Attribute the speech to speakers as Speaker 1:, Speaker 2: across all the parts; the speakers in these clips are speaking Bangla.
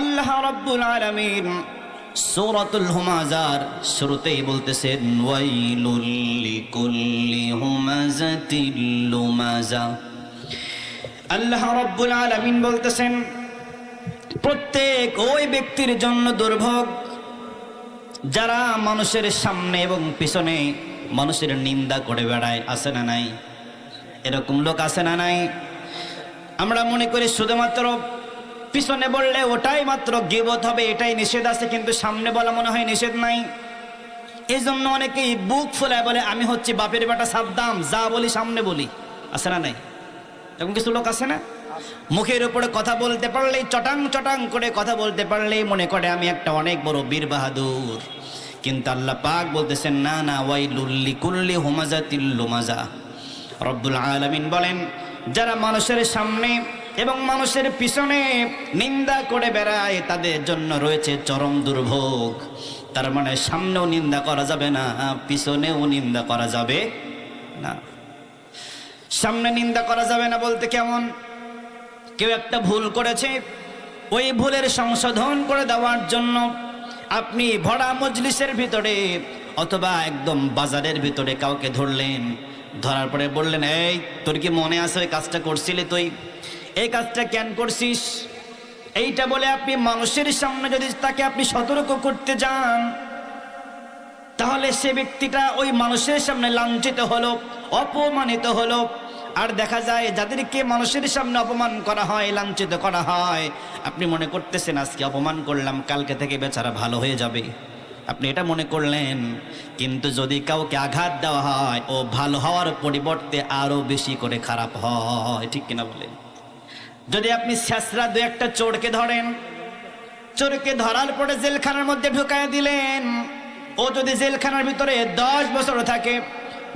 Speaker 1: আল্লাহ রাব্বুল আলামিন সূরাতুল হুমাজার শুরুতেই বলতেছেন, ওয়াইলুল লিকুল্লি হুমাজাতিল লুমাজা। আল্লাহ রাব্বুল আলামিন বলতেছেন, প্রত্যেক ওই ব্যক্তির জন্য দুর্ভোগ, যারা মানুষের সামনে এবং পিছনে মানুষের নিন্দা করে বেড়ায়, আছে না নাই? এরকম লোক আছে না নাই? আমরা মনে করি শুধুমাত্র পিছনে বললে ওটাই মাত্র গিবত হবে, এটাই নিষেধ আছে, কিন্তু সামনে বলা মনে হয় নিষেধ নাই। এই জন্য অনেকেই বুক ফুলায় বলে, আমি হচ্ছি বাপের বেটা সাবদাম যা বলি সামনে বলি। আছে না নাই? এরকম কিছু লোক আছে না? মুখের উপরে কথা বলতে পারলেই, চটাং চটাং করে কথা বলতে পারলেই মনে করে, আমি একটা অনেক বড় বীর বাহাদুর। কিন্তু আল্লাহ পাক বলতেছেন, না না ওয়াই লুল্লি কুল্লি হোমাজা তিল্লু মাজা রব্বুল আলামিন বলেন, যারা মানুষের সামনে এবং মানুষের পিছনে নিন্দা করে বেড়ায়, তাদের জন্য রয়েছে চরম দুর্ভোগ। তার মানে সামনেও নিন্দা করা যাবে না, পিছনেও নিন্দা করা যাবে না। সামনে নিন্দা করা যাবে না বলতে কেমন? কেউ একটা ভুল করেছে, ওই ভুলের সংশোধন করে দেওয়ার জন্য আপনি ভরা মজলিসের ভিতরে অথবা একদম বাজারের ভিতরে কাউকে ধরলেন, ধরার পরে বললেন, এই, তোর কি মনে আছে ওই কাজটা করছিলি তুই? এই কাজটা কেন করছিস? এইটা বলে আপনি মানুষের সামনে যদি তাকে আপনি সতর্ক করতে যান, তাহলে সে ব্যক্তিটা ওই মানুষের সামনে লাঞ্ছিত হলো, অপমানিত হলো। আর দেখা যায় যাদেরকে মানুষের সামনে অপমান করা হয়, লাঞ্ছিত করা হয়, আপনি মনে করতেছেন, আজকে অপমান করলাম, কালকে থেকে বেচারা ভালো হয়ে যাবে। আপনি এটা মনে করলেন, কিন্তু যদি কাউকে আঘাত দেওয়া হয়, ও ভালো হওয়ার পরিবর্তে আরও বেশি করে খারাপ হয়। ঠিক কিনা বলেন? যদি আপনি শেষরা দু একটা চোরকে ধরেন, চোরকে ধরার পরে জেলখানার মধ্যে ঢুকায় দিলেন। ও যদি জেলখানার ভিতরে দশ বছর থাকে,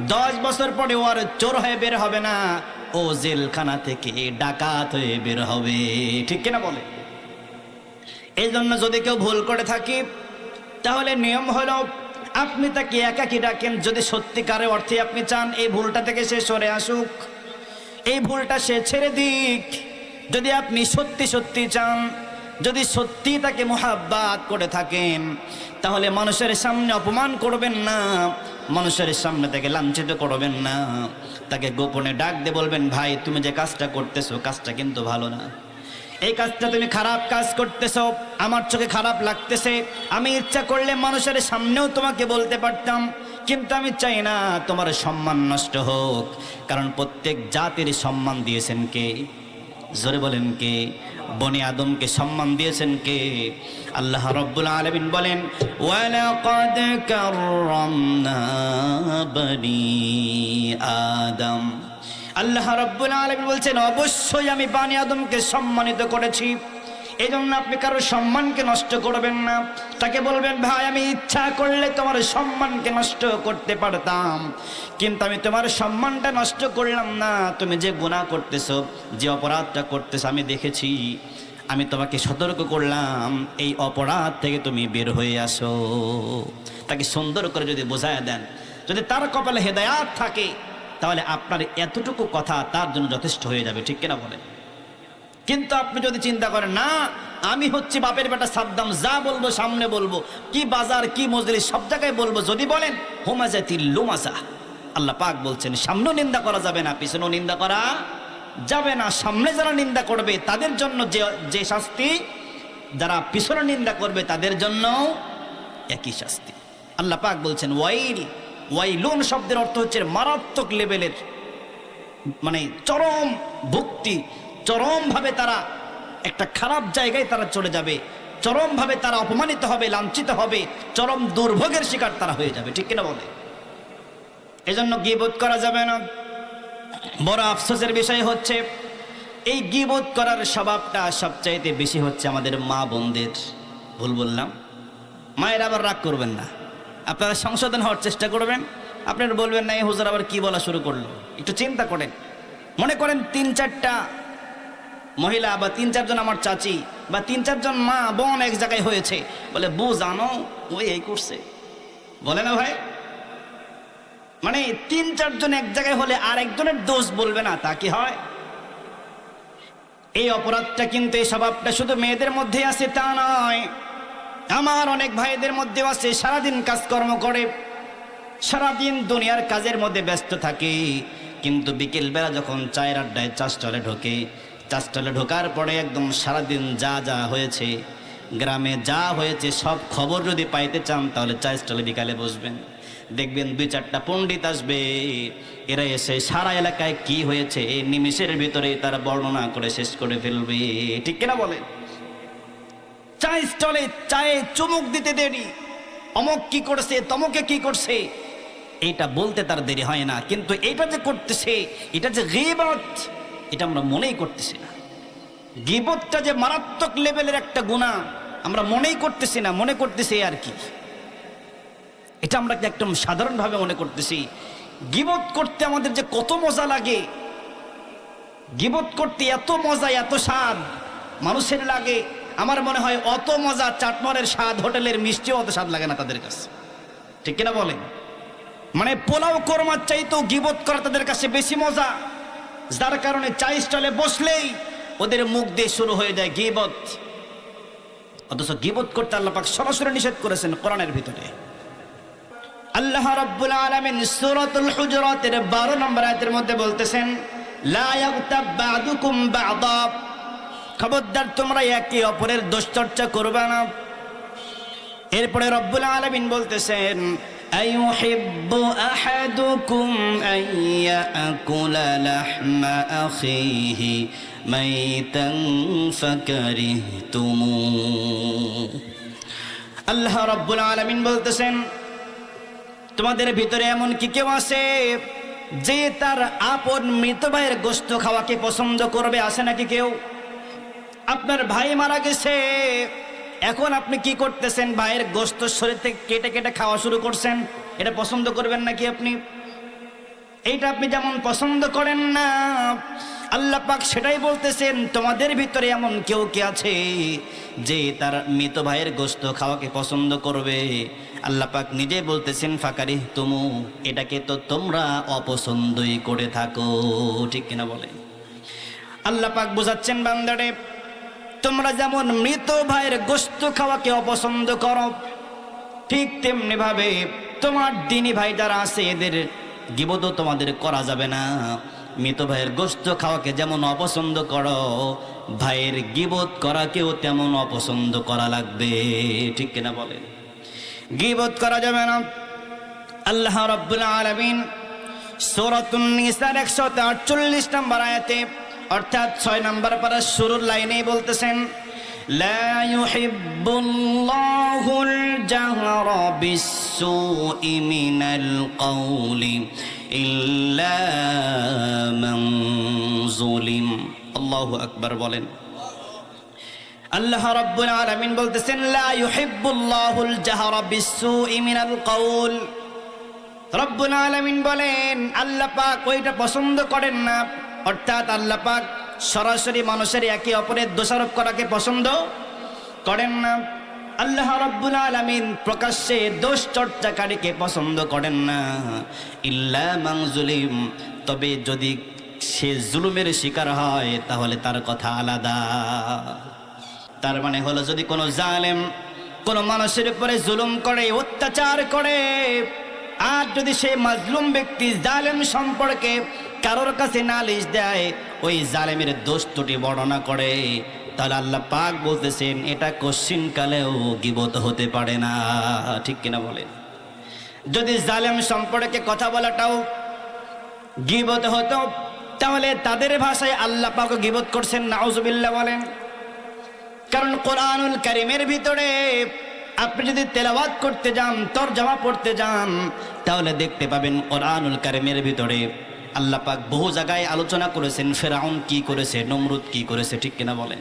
Speaker 1: দশ বছর পরে ও আর চোর হয়ে বের হবে না। ও জেলখানা থেকে ডাকাত হয়ে বের হবে। ঠিক কিনা বলে? এই জন্য যদি কেউ ভুল করে থাকি, তাহলে নিয়ম হলো আপনি তাকে একাকি ডাকেন? যদি সত্যিকারের অর্থে আপনি চান, এই ভুলটা থেকে সে সরে আসুক। এই ভুলটা সে ছেড়ে দিক। যদি আপনি সত্যি সত্যি চান, যদি সত্যি তাকে মোহাব্বাত করে থাকেন, তাহলে মানুষের সামনে অপমান করবেন না, মানুষের সামনে তাকে লাঞ্ছিত করবেন না। তাকে গোপনে ডাক দিয়ে বলবেন, ভাই, তুমি যে কাজটা করতেছো, কাজটা কিন্তু ভালো না। এই কাজটা তুমি খারাপ কাজ করতেছ, আমার চোখে খারাপ লাগতেছে। আমি ইচ্ছা করলে মানুষের সামনেও তোমাকে বলতে পারতাম, কিন্তু আমি চাই না তোমার সম্মান নষ্ট হোক। কারণ প্রত্যেক জাতির সম্মান দিয়েছেন কে? জোরে বলেন কে? বনে আদমকে সম্মান দিয়েছেন কে? আল্লাহ রব্বুল আলমিন বলেন, ওয়ালাকাদ কাররামনা আদম। আল্লাহ রব্বুল আলমিন বলছেন, অবশ্যই আমি বানি আদমকে সম্মানিত করেছি। এই জন্য আপনি কারও সম্মানকে নষ্ট করবেন না। তাকে বলবেন, ভাই, আমি ইচ্ছা করলে তোমার সম্মানকে নষ্ট করতে পারতাম। কিন্তু আমি তোমার সম্মানটা নষ্ট করলাম না। তুমি যে গুণা করতেছো, যে অপরাধটা করতেছো, আমি দেখেছি। আমি তোমাকে সতর্ক করলাম। এই অপরাধ থেকে তুমি বের হয়ে আসো। তাকে সুন্দর করে যদি বোঝায় দেন, যদি তার কপালে হেদায়াত থাকে, তাহলে আপনার এতটুকু কথা তার জন্য যথেষ্ট হয়ে যাবে। ঠিক কিনা বলেন? কিন্তু আপনি যদি চিন্তা করেন, না, আমি হচ্ছে বাপের বেটা সাদ্দাম, যা বলব সামনে বলব, কি বাজার, কি মজলি সব জায়গায় বলব, যদি বলেন হোমাজাতি লুমাজা আল্লাহ পাক বলছেন, সামনেও নিন্দা করা যাবে না, পিছনেও নিন্দা করা যাবে না। সামনে যারা নিন্দা করবে, তাদের জন্য যে যে শাস্তি, যারা পিছনে নিন্দা করবে, তাদের জন্য একই শাস্তি। আল্লাহ পাক বলছেন, ওয়াইল, ওয়াইলুন শব্দের অর্থ হচ্ছে মারাত্মক লেভেলের মানে চরম ভক্তি। চরমভাবে তারা একটা খারাপ জায়গায় তারা চলে যাবে। চরমভাবে তারা অপমানিত হবে, লাঞ্ছিত হবে, চরম দুর্ভোগের শিকার তারা হয়ে যাবে। ঠিক কিনা বলে? এজন্য গিবোধ করা যাবে না। বড় আফসোসের বিষয় হচ্ছে, এই গিবোধ করার স্বভাবটা সবচাইতে বেশি হচ্ছে আমাদের মা বোনদের। ভুল বললাম? মায়ের আবার রাগ করবেন না। আপনারা সংশোধন হওয়ার চেষ্টা করবেন। আপনারা বলবেন না এই হুজুর আবার কি বলা শুরু করল? একটু চিন্তা করেন। মনে করেন তিন চারটা মহিলা বা তিন, চারজন আমার চাচি বা তিন, চারজন মা, বোন এক জায়গায় হয়েছে। বলে বু জানো ওই এই করছে। বলে না ভাই? মানে তিন, চারজন এক জায়গায় হলে আর একজনের দোষ বলবে না, তা কি হয়? এই অপরাধটা কিন্তু, এই স্বভাবটা শুধু মেয়েদের মধ্যে আছে, তা নয়। আমার অনেক ভাইদের মধ্যেও আছে, সারাদিন কাজকর্ম করে, সারাদিন দুনিয়ার কাজের মধ্যে ব্যস্ত থাকে। কিন্তু বিকেলবেলা যখন চায়ের আড্ডায় চাষ চলে ঢোকে চাষ চলে ঢোকার পরে একদম সারাদিন যা যা হয়েছে, গ্রামে যা হয়েছে, সব খবর যদি পাইতে চান, তাহলে চায়ের স্টলে বিকালে বসবেন। দেখবেন দুই চারটা পণ্ডিত আসবে, এরা এসে সারা এলাকায় কি হয়েছে, এই নিমিষের ভিতরে তারা বর্ণনা করে শেষ করে ফেলবে। ঠিক কিনা বলে? চায়ের স্টলে চায়ে চুমুক দিতে দেরি। অমক কি করছে, তমকে কি করছে? এটা বলতে তার দেরি হয় না, কিন্তু এটা যে করতেছে, এটা যে গিবত এটা আমরা মনেই করতেছি না। গিবতটা যে মারাত্মক লেভেলের একটা গুণা, আমরা মনেই করতেছি না, মনে করতেছি আর কি। এটা আমরা একদম সাধারণভাবে মনে করতেছি? গিবত করতে আমাদের যে কত মজা লাগে, গিবত করতে এত মজা, এত স্বাদ মানুষের লাগে। আমার মনে হয় অত মজা চাটমারের স্বাদ, হোটেলের মিষ্টিও অত স্বাদ লাগে না তাদের কাছে। ঠিক কিনা বলেন? মানে পোলাও কর্মার চাইতেও গিবত করা তাদের কাছে বেশি মজা। যার কারণে চাই স্টলে বসলেই ওদের মুখ দিয়ে শুরু হয়ে যায় গিবত। অথচ গিবত করতে আল্লাহ পাক সরাসরি নিষেধ করেছেন কোরআনের ভিতরে। আল্লাহ রাব্বুল আলামিন সূরাতুল হুজুরাতের 12 নম্বর আয়াতের মধ্যে বলতেছেন, লা ইয়াগতাব বা'দুকুম বা'দা। খবরদার, তোমরা একে অপরের দুশ্চর্চা করবে না। এরপরে রব্বুল আলামিন বলতেছেন أيحب أحدكم أن يأكل لحم أخيه ميتا فكرهتموه আল্লাহ রব্বুল আলামিন বলতেছেন তোমাদের ভিতরে এমন কি কেউ আছে যে তার আপন মৃত ভাইয়ের গোস্ত খাওয়াকে পছন্দ করবে আসে নাকি কেউ আপনার ভাই মারা গেছে এখন আপনি কি করতেছেন? ভাইয়ের গোস্ত শরীর থেকে কেটে কেটে খাওয়া শুরু করছেন। এটা পছন্দ করবেন নাকি আপনি? এইটা আপনি যেমন পছন্দ করেন না, আল্লাহ পাক সেটাই বলতেছেন, তোমাদের ভিতরে এমন কেউ কে আছে যে তার মৃত ভাইয়ের গোস্ত খাওয়াকে পছন্দ করবে? আল্লাহ পাক নিজে বলতেছেন ফাকারি তুমু এটাকে তো তোমরা অপছন্দই করে থাকো। ঠিক কিনা বলে আল্লাহ পাক বোঝাচ্ছেন বান্দারে তোমরা যেমন মৃত ভাইয়ের গোস্ত খাওয়াকে অপছন্দ করো, ঠিক তেমনি ভাবে তোমার দিনী ভাই যারা আছে, এদের গিবদও তোমাদের করা যাবে না। মৃত ভাইয়ের গোস্ত খাওয়াকে যেমন অপছন্দ করো, ভাইয়ের গিবত করাকেও তেমন অপছন্দ করা লাগবে। ঠিক কিনা বলে গিবত করা যাবে না। আল্লাহ রব্বুল আলামিন সূরাতুন নিসার 148 নম্বর আয়াতে অর্থাৎ 6 নম্বর পারা শুরুর লাইনেই বলতেছেন لا يحب الله الجهر بالسوء من القول إلا من ظلم الله أكبر বলেন আল্লাহ রাব্বুল আলামিন বলতেছেন লা ইউহিব্বুল্লাহুল জাহরা বিসসুই মিনাল কাউল রব্বুল আলামিন বলেন আল্লাহ পাক ওইটা পছন্দ করেন না অর্থাৎ আল্লাহ পাক সরাসরি মানুষের একে অপরের দোষারোপ করাকে পছন্দ করেন না। আল্লাহ রাব্বুল আলামিন প্রকাশ্যে দোষ চর্চাকারীকে পছন্দ করেন না। ইল্লা মাংজুলিম তবে যদি সে জুলুমের শিকার হয়, তাহলে তার কথা আলাদা। তার মানে হলো যদি কোনো জালেম কোনো মানুষের উপরে জুলুম করে, অত্যাচার করে, আর যদি সে মাজলুম ব্যক্তি জালেম সম্পর্কে কারোর কাছে নালিশ দেয়, ওই জালেমের দোষ বর্ণনা করে। তাহলে আল্লাহ পাক বলতেছেন, এটা কশ্চিন কালেও গিবত হতে পারে না। ঠিক কিনা বলেন? যদি জালেম সম্পর্কে কথা বলাটাও গিবত হতো, তাহলে তাদের ভাষায় আল্লাহ পাক গিবত করছেন, নাউজুবিল্লাহ বলেন। কারণ কোরআনুল কারিমের ভিতরে আপনি যদি তেলাওয়াত করতে যান, তরজমা পড়তে যান, তাহলে দেখতে পাবেন কোরআনুল কারিমের ভিতরে আল্লাহ পাক বহু জায়গায় আলোচনা করেছেন, ফেরাউন কি করেছে, নমরুদ কি করেছে, ঠিক কিনা বলেন?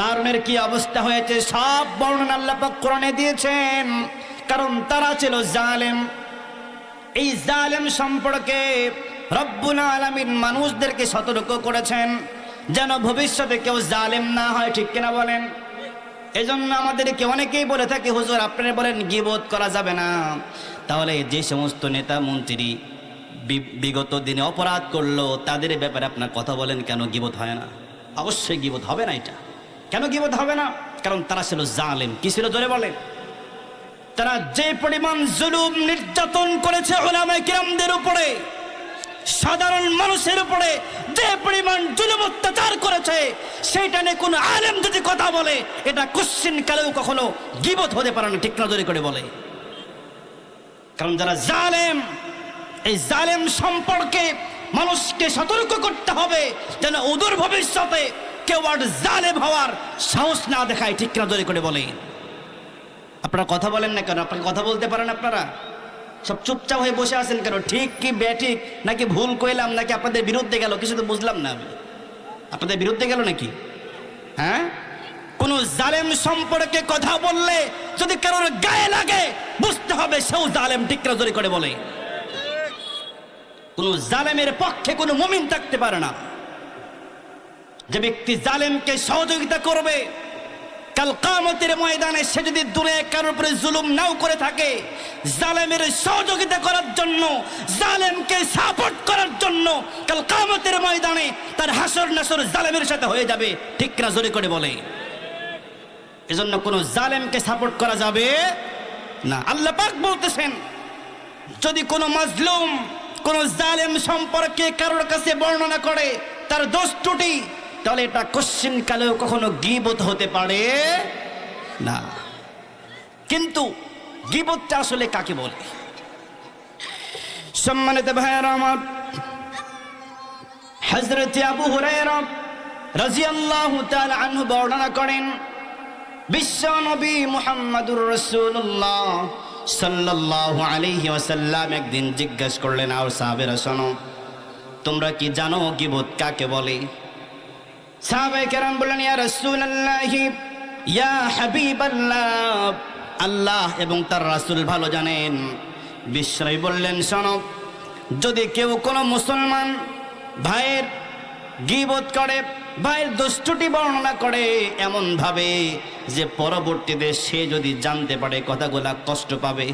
Speaker 1: কারণের কি অবস্থা হয়েছে সব বর্ণনা আল্লাহ পাক কোরআনে দিয়েছেন। কারণ তারা ছিল জালেম। এই জালেম সম্পর্কে রব্বুল আলামিন মানুষদেরকে সতর্ক করেছেন, যেন ভবিষ্যতে কেউ জালেম না হয়, ঠিক কিনা বলেন? এজন্য আমাদেরকে অনেকেই বলে থাকে, হুজুর, আপনারা বলেন গিবোধ করা যাবে না। তাহলে যে সমস্ত নেতা, মন্ত্রী বিগত দিনে অপরাধ করল, তাদের ব্যাপারে আপনার কথা বলেন, কেন গিবোধ হয় না? অবশ্যই গিবত হবে না এটা। কেন গিবত হবে না? কারণ তারা ছিল জালেম। কি ছিল জোরে বলেন? তারা যে পরিমাণ জুলুম নির্যাতন করেছে ওলামায়ে কিরামদের উপরে, সাধারণ মানুষের উপরে, যে পরিমাণ জুলুম অত্যাচার করেছে, সেইটা নিয়ে কোনো আলেম যদি কথা বলে, এটা কোশ্চিন কালেও কখনো গিবত হতে পারে না, ঠিক নজরে করে বলে। কারণ যারা জালেম এই জালেম সম্পর্কে মানুষকে সতর্ক করতে হবে যেন অদূর ভবিষ্যতে কেউ আর জালেম হওয়ার সাহস না দেখায়। ঠিক নজরে করে বলে আপনারা কথা বলেন না কেন? আপনাকে কথা বলতে পারেন আপনারা? সব চুপচাপ হয়ে বসে আছেন কেন? ঠিক কি ব্যাঠিক নাকি ভুল কইলাম? নাকি আপনাদের বিরুদ্ধে গেল? কিছু তো বুঝলাম না আমি। আপনাদের বিরুদ্ধে গেল নাকি? হ্যাঁ? কোন জালেম সম্পর্কে কথা বললে যদি কারোর গায়ে লাগে, বুঝতে হবে সেও জালেম। ঠিক জোরে করে বলে কোন জালেমের পক্ষে কোনো মুমিন থাকতে পারে না। যে ব্যক্তি জালেমকে সহযোগিতা করবে, কাল কামতের ময়দানে সে যদি দূরে কারোর উপরে জুলুম নাও করে থাকে, জালেমের সহযোগিতা করার জন্য, জালেমকে সাপোর্ট করার জন্য কাল কামতের ময়দানে তার হাসর নাসর জালেমের সাথে হয়ে যাবে। ঠিক না জোরে করে বলে। এজন্য কোনো জালেমকে সাপোর্ট করা যাবে না। আল্লাহ পাক বলতেছেন, যদি কোনো মাজলুম কোন জালেম সম্পর্কে কারোর কাছে বর্ণনা করে, তার দোষ ত্রুটি, তাহলে এটা কোশ্চিন কালেও কখনো গিবত হতে পারে? না। কিন্তু গিবতটা আসলে কাকে বলে? সম্মানিত ভাইয়ারা আমার হজরত আবু হুরায়রা রাদিয়াল্লাহু তাআলা আনহু বর্ণনা করেন, বিশ্ব নবী মুহাম্মদুর রাসূলুল্লাহ। সাল্লাল্লাহু আলাইহি ওয়াসাল্লাম একদিন জিজ্ঞাসা করলেন আর সাহাবেরা, শোনো, তোমরা কি জানো গিবত কাকে বলে? সাহাবায়ে কেরাম বললেন, ইয়া রাসূলুল্লাহ, ইয়া হাবিবাল্লাহ। আল্লাহ এবং তার রাসূল ভালো জানেন। বিশ্বনবী বললেন, শোনো, যদি কেউ কোনো মুসলমান ভাইয়ের গিবত করে ভাইয়ের দুষ্টুটি বর্ণনা করে এমন ভাবে যে পরবর্তীতে সে যদি জানতে পারে কথাগুলা কষ্ট পাবে।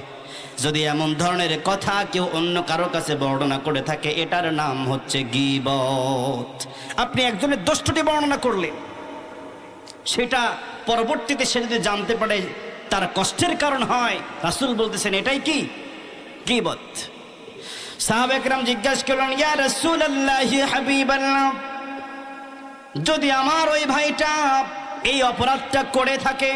Speaker 1: যদি এমন ধরনের কথা কেউ অন্য কারোর কাছে বর্ণনা করে থাকে, এটার নাম হচ্ছে গিবত। আপনি একজনের দোষ্টটি বর্ণনা করলেন, সেটা পরবর্তীতে সে যদি জানতে পারে তার কষ্টের কারণ হয়, রাসুল বলতেছেন, এটাই কি? গিবত। সাহাবেকরাম জিজ্ঞাসা করলেন, ইয়া রাসূল আল্লাহ হাবিবাল্লাহ যদি আমার ওই ভাইটা এই অপরাধটা করে থাকে,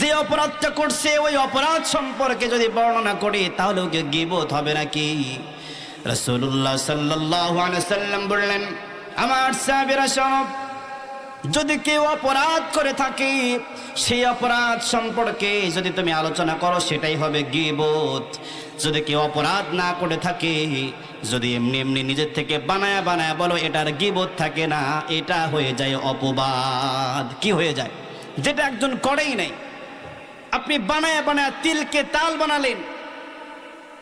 Speaker 1: যে অপরাধটা করছে ওই অপরাধ সম্পর্কে যদি বর্ণনা করে, তাহলে ওকে গিবত হবে নাকি? রসুল্লাহ সাল্লাহ সাল্লাম বললেন, আমার সাহেবেরা সব যদি কেউ অপরাধ করে থাকে, সেই অপরাধ সম্পর্কে যদি তুমি আলোচনা করো, সেটাই হবে গিবত। যদি কেউ অপরাধ না করে থাকে যদি এমনি এমনি নিজের থেকে বানায়া বানায়া বলো, এটার গিবত থাকে না, এটা হয়ে যায় অপবাদ। কি হয়ে যায়? যেটা একজন করেই নাই। আপনি বানায়া বানায়া তিলকে তাল বানালেন।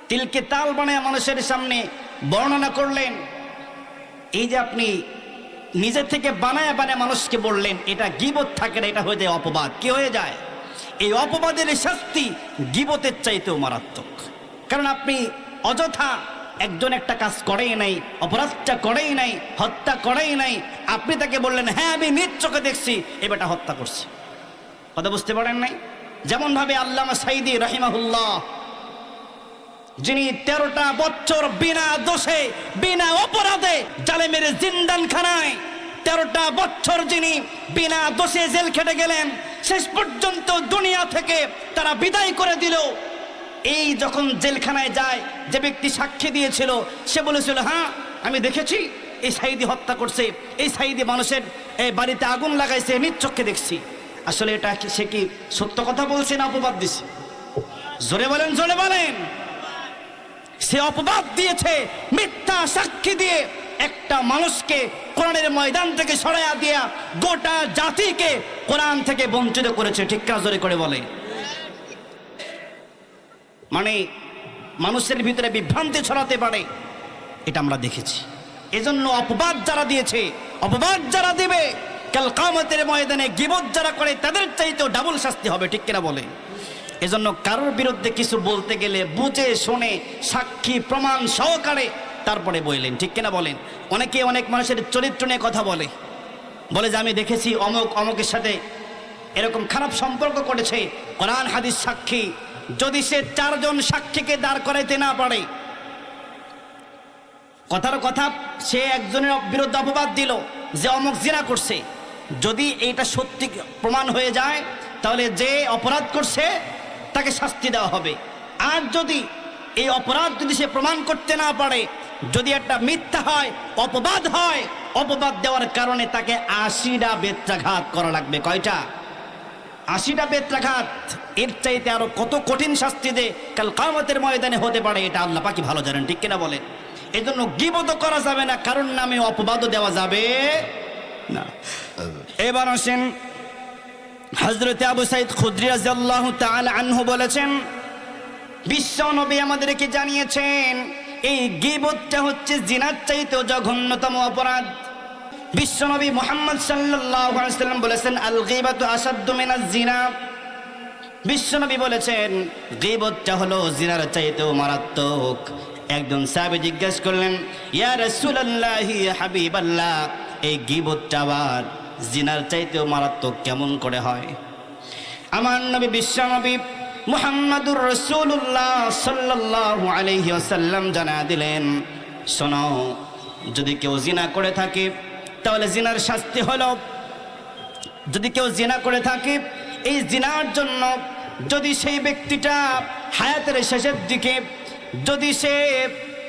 Speaker 1: তিলকে তাল বানায়া মানুষের সামনে বর্ণনা করলেন। এই যে আপনি নিজের থেকে বানায় বানায় মানুষকে বললেন, এটা গিবত থাকে না, এটা হয়ে যায় অপবাদ। কি হয়ে যায়? এই অপবাদের শাস্তি গিবতের চাইতেও মারাত্মক। কারণ আপনি অযথা একজন একটা কাজ করেই নাই, অপরাধটা করেই নাই, হত্যা করেই নাই। আপনি তাকে বললেন হ্যাঁ আমি নিজ চোখে দেখছি এবারটা হত্যা করছি। কথা বুঝতে পারেন নাই? যেমন ভাবে আল্লামা সাইদি রাহিমাহুল্লাহ, যিনি তেরোটা বছর বিনা দোষে, বিনা অপরাধে জালে মেরে জিন্দান খানায় তেরোটা বছর যিনি বিনা দোষে জেল খেটে গেলেন, শেষ পর্যন্ত দুনিয়া থেকে তারা বিদায় করে দিল। এই যখন জেলখানায় যায়, যে ব্যক্তি সাক্ষী দিয়েছিল, সে বলেছিল হ্যাঁ আমি দেখেছি, এই সাইদি হত্যা করছে, এই সাইদি মানুষের বাড়িতে আগুন লাগাইছে, আমি চোখে দেখছি। আসলে এটা সে কি সত্য কথা বলছে না অপবাদ দিছে? জোরে বলেন জোরে বলেন। সে অপবাদ দিয়েছে, মিথ্যা সাক্ষী দিয়ে একটা মানুষকে কোরআনের ময়দান থেকে সরাইয়া দিয়া গোটা জাতিকে কোরআন থেকে বঞ্চিত করেছে। ঠিক কাজরে করে বলে। মানে মানুষের ভিতরে বিভ্রান্তি ছড়াতে পারে। এটা আমরা দেখেছি। এজন্য অপবাদ যারা দিয়েছে, অপবাদ যারা দেবে, কাল কামতের ময়দানে গিবত যারা করে, তাদের চাইতেও ডাবল শাস্তি হবে, ঠিক কিনা বলে এজন্য কারোর বিরুদ্ধে কিছু বলতে গেলে বুঝে, শুনে, সাক্ষী, প্রমাণ সহকারে তারপরে বললেন ঠিক কিনা বলেন? অনেকে অনেক মানুষের চরিত্র নিয়ে কথা বলে। বলে যে, আমি দেখেছি অমুক অমুকের সাথে এরকম খারাপ সম্পর্ক করেছে, কোরআন, হাদিস, সাক্ষী যদি সে চারজন সাক্ষীকে দাঁড় করাইতে না পারে। কথার কথা, সে একজনের বিরুদ্ধে অপবাদ দিল, যে অমুক জিনা করছে। যদি এইটা সত্যি প্রমাণ হয়ে যায়, তাহলে যে অপরাধ করছে, তাকে শাস্তি দেওয়া হবে। আর যদি এই অপরাধ যদি সে প্রমাণ করতে না পারে, যদি একটা মিথ্যা হয়, অপবাদ হয়, অপবাদ দেওয়ার কারণে তাকে আশিটা বেত্রাঘাত করা লাগবে। কয়টা? আশিটা বেত্রাঘাত। এর চাইতে আরও কত কঠিন শাস্তি দে কাল কামতের ময়দানে হতে পারে, এটা আল্লাহ পাকি ভালো জানেন, ঠিক কিনা বলেন? এই জন্য গিবত করা যাবে না, কারণ নামে অপবাদও দেওয়া যাবে না। এবার আসেন হজরত আবু সাইদ খুদ্রি রাজিয়াল্লাহু তাআলা আনহু বলেছেন, বিশ্ব নবী আমাদেরকে জানিয়েছেন, এই গিবতটা হচ্ছে জিনার চাইতেও জঘন্যতম অপরাধ। বিশ্বনবী মোহাম্মদ সাল্লাম বলেছেন আল গীবাতু আসাদ্দু জিনা। বিশ্বনবী বলেছেন, গীবতটা হলো জিনার চাইতেও মারাত্মক। একজন সাহেব জিজ্ঞেস করলেন, ইয়া ইয়া হাবিবাল্লাহ, এই গিবতটা আবার জিনার চাইতেও মারাত্মক কেমন করে হয়? আমার নবী বিশ্বনবী মুহাম্মাদুর রসুল্লাহ সাল্লাল্লাহু আলাইহি জানা দিলেন, শোনো, যদি কেউ জিনা করে থাকে তাহলে জিনার শাস্তি হলো, যদি কেউ জিনা করে থাকে, এই জিনার জন্য যদি সেই ব্যক্তিটা হায়াতের শেষের দিকে যদি সে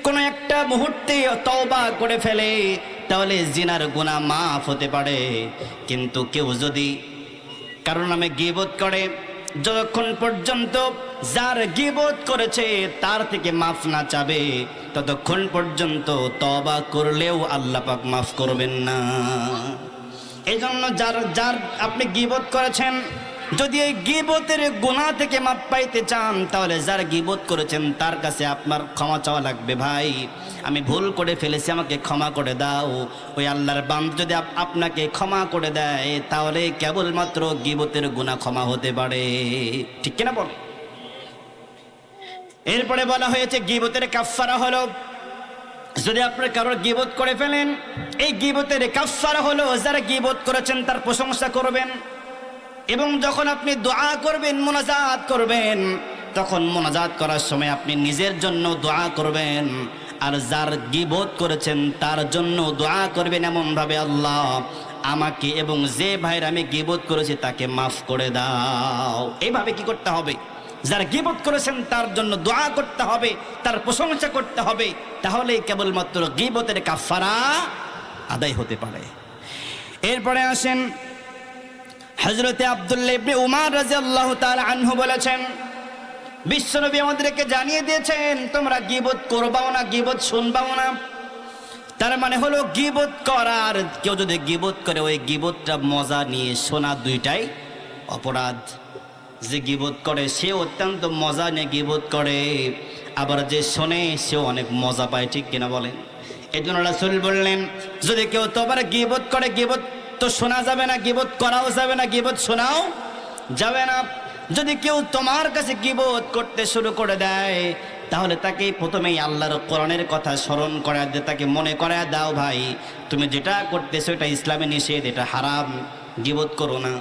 Speaker 1: কোনো একটা মুহূর্তে তওবা করে ফেলে, তাহলে জিনার গুণা মাফ হতে পারে। কিন্তু কেউ যদি কারণ নামে গিবত করে যতক্ষণ পর্যন্ত যার গিবত করেছে, তার থেকে মাফ না চাবে, ততক্ষণ পর্যন্ত তবা করলেও আল্লাহ পাক মাফ করবেন না। এই জন্য যার যার আপনি গিবত করেছেন যদি এই গিবতের গুণা থেকে মাপ পাইতে চান, তাহলে যার গিবত করেছেন, তার কাছে আপনার ক্ষমা চাওয়া লাগবে ভাই। আমি ভুল করে ফেলেছি, আমাকে ক্ষমা করে দাও। ওই আল্লাহর বাম যদি আপ- আপনাকে ক্ষমা করে দেয়, তাহলে কেবলমাত্র গিবতের গুণা ক্ষমা হতে পারে। ঠিক কিনা বল? এরপরে বলা হয়েছে, গিবতের কাফফারা হলো, যদি আপনার কারোর গিবত করে ফেলেন, এই গিবতের কাফফারা হলো, যারা গিবত করেছেন, তার প্রশংসা করবেন। এবং যখন আপনি দোয়া করবেন, মোনাজাত করবেন, তখন মোনাজাত করার সময় আপনি নিজের জন্য দোয়া করবেন। আর যার গিবোধ করেছেন, তার জন্য দোয়া করবেন এমন ভাবে আল্লাহ, আমাকে এবং যে ভাইয়ের আমি গিবোধ করেছি, তাকে মাফ করে দাও। এইভাবে কি করতে হবে? যারা গিবত করেছেন, তার জন্য দোয়া করতে হবে, তার প্রশংসা করতে হবে, তাহলেই কেবলমাত্র গিবতের কাফারা আদায় হতে পারে। এরপরে আসেন হজরতে আবদুল্লাহ ইবনে উমার রাদিয়াল্লাহু তাআলা আনহু বলেছেন, বিশ্বনবী আমাদেরকে জানিয়ে দিয়েছেন, তোমরা গিবত করবাও না, গিবত শুনবাও না। তার মানে হলো গিবত করার, কেউ যদি গিবত করে, ওই গিবতটা মজা নিয়ে শোনা দুইটাই অপরাধ। যে গিবত করে, সে অত্যন্ত মজা নিয়ে গিবত করে, আবার যে শোনে সেও অনেক মজা পায়, ঠিক কিনা বলেন? এই জন্য রাসুল বললেন, যদি কেউ তোমার গিবত করে, গিবত তো শোনা যাবে না, গিবত করাও যাবে না, গিবত শোনাও যাবে না। যদি কেউ তোমার কাছে গিবত করতে শুরু করে দেয়, তাহলে তাকে প্রথমেই আল্লাহর কোরআনের কথা স্মরণ করা তাকে মনে করায় দাও ভাই, তুমি যেটা করতেছো এটা ইসলামে নিষেধ, এটা হারাম, গিবত করো না।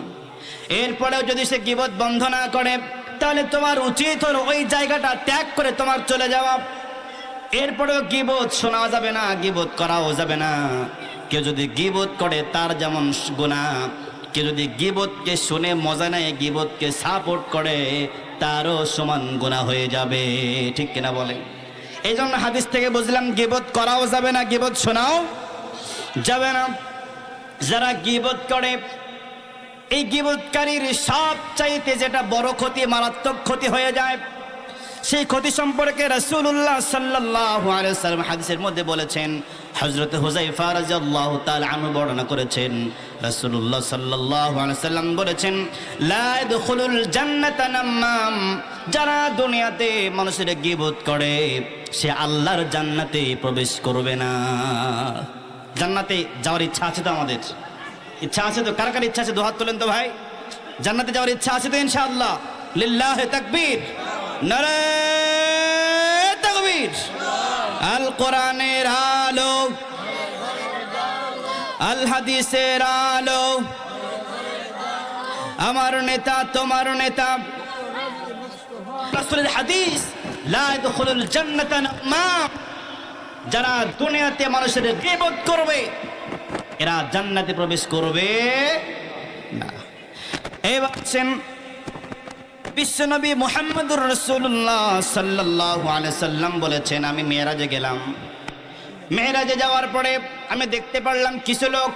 Speaker 1: এরপরেও যদি সে গিবত বন্ধ না করে, তাহলে তোমার উচিত হলো ওই জায়গাটা ত্যাগ করে তোমার চলে যাওয়া। এরপরেও গিবত শোনা যাবে না, গিবত করাও যাবে না। কেউ যদি গিবত করে, তার যেমন গুণা কেউ যদি গিবতকে শুনে, মজা নেয়, গিবতকে সাপোর্ট করে, তারও সমান গুণা হয়ে যাবে। ঠিক কিনা বলে এই জন্য হাদিস থেকে বুঝলাম, গিবত করাও যাবে না, গিবত শোনাও যাবে না। যারা গিবত করে, এই গিবতকারীর সব চাইতে যেটা বড় ক্ষতি, মারাত্মক ক্ষতি হয়ে যায়, সেই ক্ষতি সম্পর্কে রাসূলুল্লাহ সাল্লাল্লাহু আলাইহি সাল্লাম হাদিসের মধ্যে বলেছেন হযরত হুযায়ফা রাদিয়াল্লাহু তাআলা আনহু বর্ণনা করেছেন, রাসূলুল্লাহ সাল্লাল্লাহু আলাইহি সাল্লাম বলেছেন, লা ইয়াদখুলুল জান্নাতা নাম্মাম যারা দুনিয়াতে মানুষের গিবত করে, সে আল্লাহর জান্নাতে প্রবেশ করবে না। জান্নাতে যাওয়ার ইচ্ছা আছে তো আমাদের? ইচ্ছা আছে তো? কার কার ইচ্ছা আছে? দুহাত তোলেন তো ভাই। জান্নাতে যাওয়ার ইচ্ছা আছে তো ইনশাআল্লাহ। লিল্লাহ তাকবীর। নারে তাকবীর আল কোরআনের আলো, আল হাদিসের আলো। আমার নেতা, তোমার নেতা। রাসূলের হাদিস, লা ইয়াদখুলুল নামাম। যারা দুনিয়াতে মানুষের গীবত করবে, এরা জান্নাতে প্রবেশ করবে না। এবার আছেন বিশ্বনবী মোহাম্মদুর রসুল্লাহ আলাইহি সাল্লাম বলেছেন, আমি মেয়েরাজে গেলাম। মেয়েরাজে যাওয়ার পরে আমি দেখতে পারলাম কিছু লোক,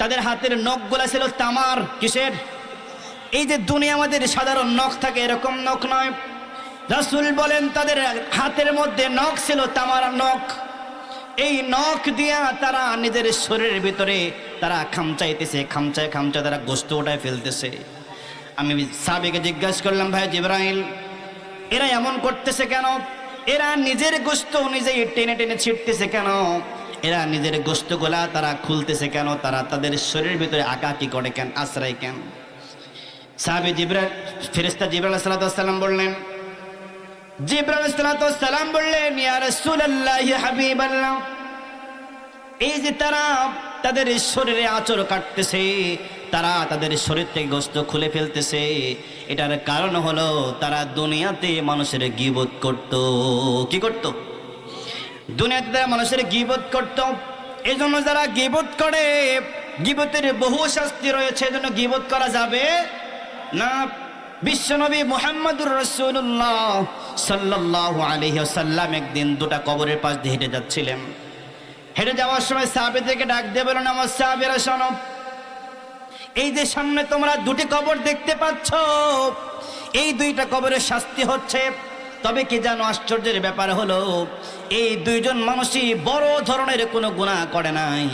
Speaker 1: তাদের হাতের নখগুলা ছিল তামার কিসের? এই যে দুনিয়া আমাদের সাধারণ নখ থাকে, এরকম নখ নয়। রাসূল বলেন, তাদের হাতের মধ্যে নখ ছিল তামার নখ। এই নখ দিয়া তারা নিজের শরীরের ভিতরে তারা খামচাইতেছে, খামচায় খামচায় তারা গোস্ত ওটায় ফেলতেছে। আমি সাবেকে জিজ্ঞাসা করলাম, ভাই জিব্রাহিল এরা এমন করতেছে কেন? এরা নিজের গোস্ত নিজেই টেনে টেনে ছিটতেছে কেন? এরা নিজের গোস্তগুলা তারা খুলতেছে কেন? তারা তাদের শরীরের ভিতরে আঁকা আঁকাকি করে কেন? আশ্রয় কেন? সাহাবি জিব্রা ফেরেস্তা জিব্রাল সাল্লাম বললেন জিব্রাল সাল্লাম বললেন এই যে তারা তাদের শরীরে আচর কাটতেছে তারা তাদের শরীর থেকে গোস্ত খুলে ফেলতেছে। এটার কারণ হলো তারা দুনিয়াতে মানুষের গিবত করত। কি করত? দুনিয়াতে তারা মানুষের গিবত করত। এই জন্য যারা গিবত করে, গিবতের বহু শাস্তি রয়েছে, এজন্য গিবত করা যাবে না। বিশ্বনবী মোহাম্মদুর রসুল্লাহ সাল্লাহ আলহিহাল্লাম একদিন দুটা কবরের পাশ দিয়ে হেঁটে যাচ্ছিলেন। হেঁটে যাওয়ার সময় সাহাবে থেকে ডাক দিয়ে বলেন আমার সাহাবেরা শোনো এই যে সামনে তোমরা দুটি কবর দেখতে পাচ্ছ, এই দুইটা কবরের শাস্তি হচ্ছে। তবে কি জানো আশ্চর্যের ব্যাপার হলো, এই দুইজন মানুষই বড় ধরনের কোনো গুণা করে নাই।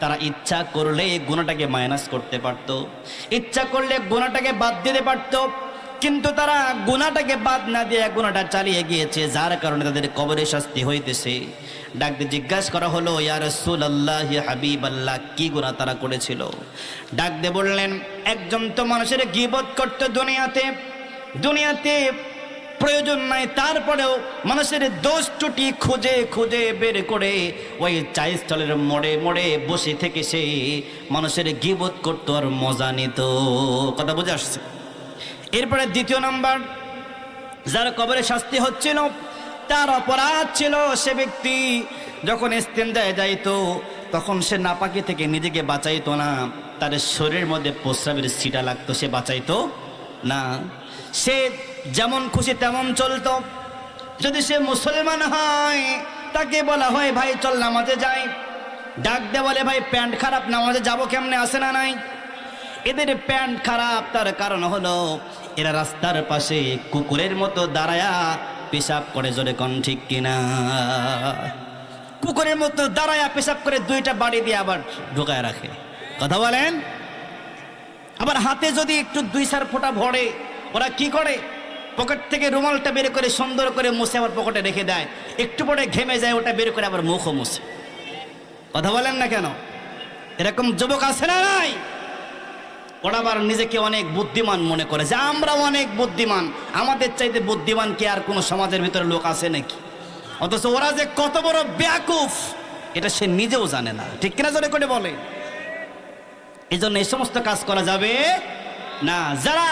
Speaker 1: তারা ইচ্ছা করলে গুণাটাকে মাইনাস করতে পারত, ইচ্ছা করলে গুণাটাকে বাদ দিতে পারত কিন্তু তারা গুণাটাকে বাদ না দিয়ে গুণাটা চালিয়ে গিয়েছে, যার কারণে তাদের কবরে শাস্তি হইতেছে। ডাকতে জিজ্ঞাসা করা হলো, ইয়া রসুল আল্লাহ হাবিব আল্লাহ কি গুণা তারা করেছিল? ডাকতে বললেন, একজন তো মানুষের গিবত করতো দুনিয়াতে। দুনিয়াতে প্রয়োজন নাই, তারপরেও মানুষের দোষ ত্রুটি খুঁজে খুঁজে বের করে ওই চাই স্থলের মোড়ে মোড়ে বসে থেকে সে মানুষের গিবত করতো আর মজা নিত। কথা বুঝে আসছে? এরপরে দ্বিতীয় নাম্বার, যার কবরে শাস্তি হচ্ছিল, তার অপরাধ ছিল সে ব্যক্তি যখন ইস্তেঞ্জায় যাইতো, তখন সে নাপাকি থেকে নিজেকে বাঁচাইতো না, তার শরীরের মধ্যে প্রস্রাবের সিটা লাগতো, সে বাঁচাইতো না। সে যেমন খুশি তেমন চলতো। যদি সে মুসলমান হয়, তাকে বলা হয়, ভাই, চল নামাজে যাই। ডাক দে বলে, ভাই, প্যান্ট খারাপ, নামাজে যাব কেমনে? আসে না নাই? এদের প্যান্ট খারাপ, তার কারণ হলো এরা রাস্তার পাশে কুকুরের মতো দাঁড়ায়া পেশাব করে, জোরে কন ঠিক কিনা? কুকুরের মতো দাঁড়ায়া পেশাব করে দুইটা বাড়ি দিয়ে আবার ঢোকায় রাখে। কথা বলেন? আবার হাতে যদি একটু দুই চার ফোঁটা ভরে, ওরা কি করে? পকেট থেকে রুমালটা বের করে সুন্দর করে মুছে আবার পকেটে রেখে দেয়। একটু পরে ঘেমে যায়, ওটা বের করে আবার মুখও মুছে। কথা বলেন না কেন? এরকম যুবক আছে না নাই? ওরা আবার নিজেকে অনেক বুদ্ধিমান মনে করে যে আমরা অনেক বুদ্ধিমান। আমাদের চাইতে বুদ্ধিমান কি আর কোনো সমাজের ভিতরে লোক আছে নাকি? অথচ ওরা যে কত বড় ব্যাকুফ, এটা সে নিজেও জানে না। ঠিক কিনা জোরে করে বলে? এই জন্য এই সমস্ত কাজ করা যাবে না। যারা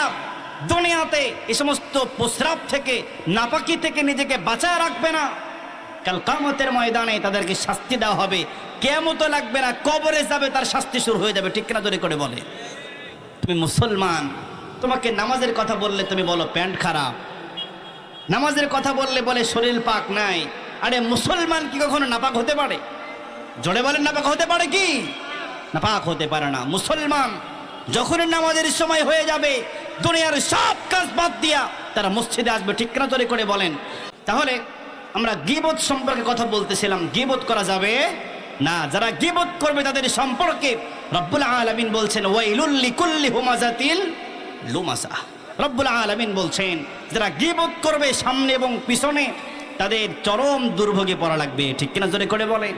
Speaker 1: দুনিয়াতে এই সমস্ত প্রস্রাব থেকে, নাপাকি থেকে নিজেকে বাঁচায় রাখবে না, কাল কামতের ময়দানে তাদেরকে শাস্তি দেওয়া হবে। কেমত লাগবে না, কবরে যাবে, তার শাস্তি শুরু হয়ে যাবে। ঠিক কিনা জোরে করে বলে? তুমি মুসলমান। তোমাকে নামাজের কথা বললে তুমি বলো প্যান্ট খারাপ। নামাজের কথা বললে বলে শরীর পাক নাই। আরে মুসলমান কি কখনো নাপাক হতে পারে? জোরে বলেন, নাপাক হতে পারে কি? নাপাক হতে পারে না। মুসলমান যখনই নামাজের সময় হয়ে যাবে, দুনিয়ার সব কাজ বাদ দিয়া তারা মসজিদে আসবে, ঠিক না জোরে করে বলেন। তাহলে আমরা গিবত সম্পর্কে কথা বলতেছিলাম। গিবত করা যাবে না। যারা গিবত করবে তাদের সম্পর্কে রব্বুল আলমিন বলছেন ওয়াইলুল্লি কুল্লি হুমাজাতিল লুমাসা রব্বুল আলমিন বলছেন, যারা গিবত করবে সামনে এবং পিছনে, তাদের চরম দুর্ভোগে পড়া লাগবে। ঠিক কিনা জোরে করে বলে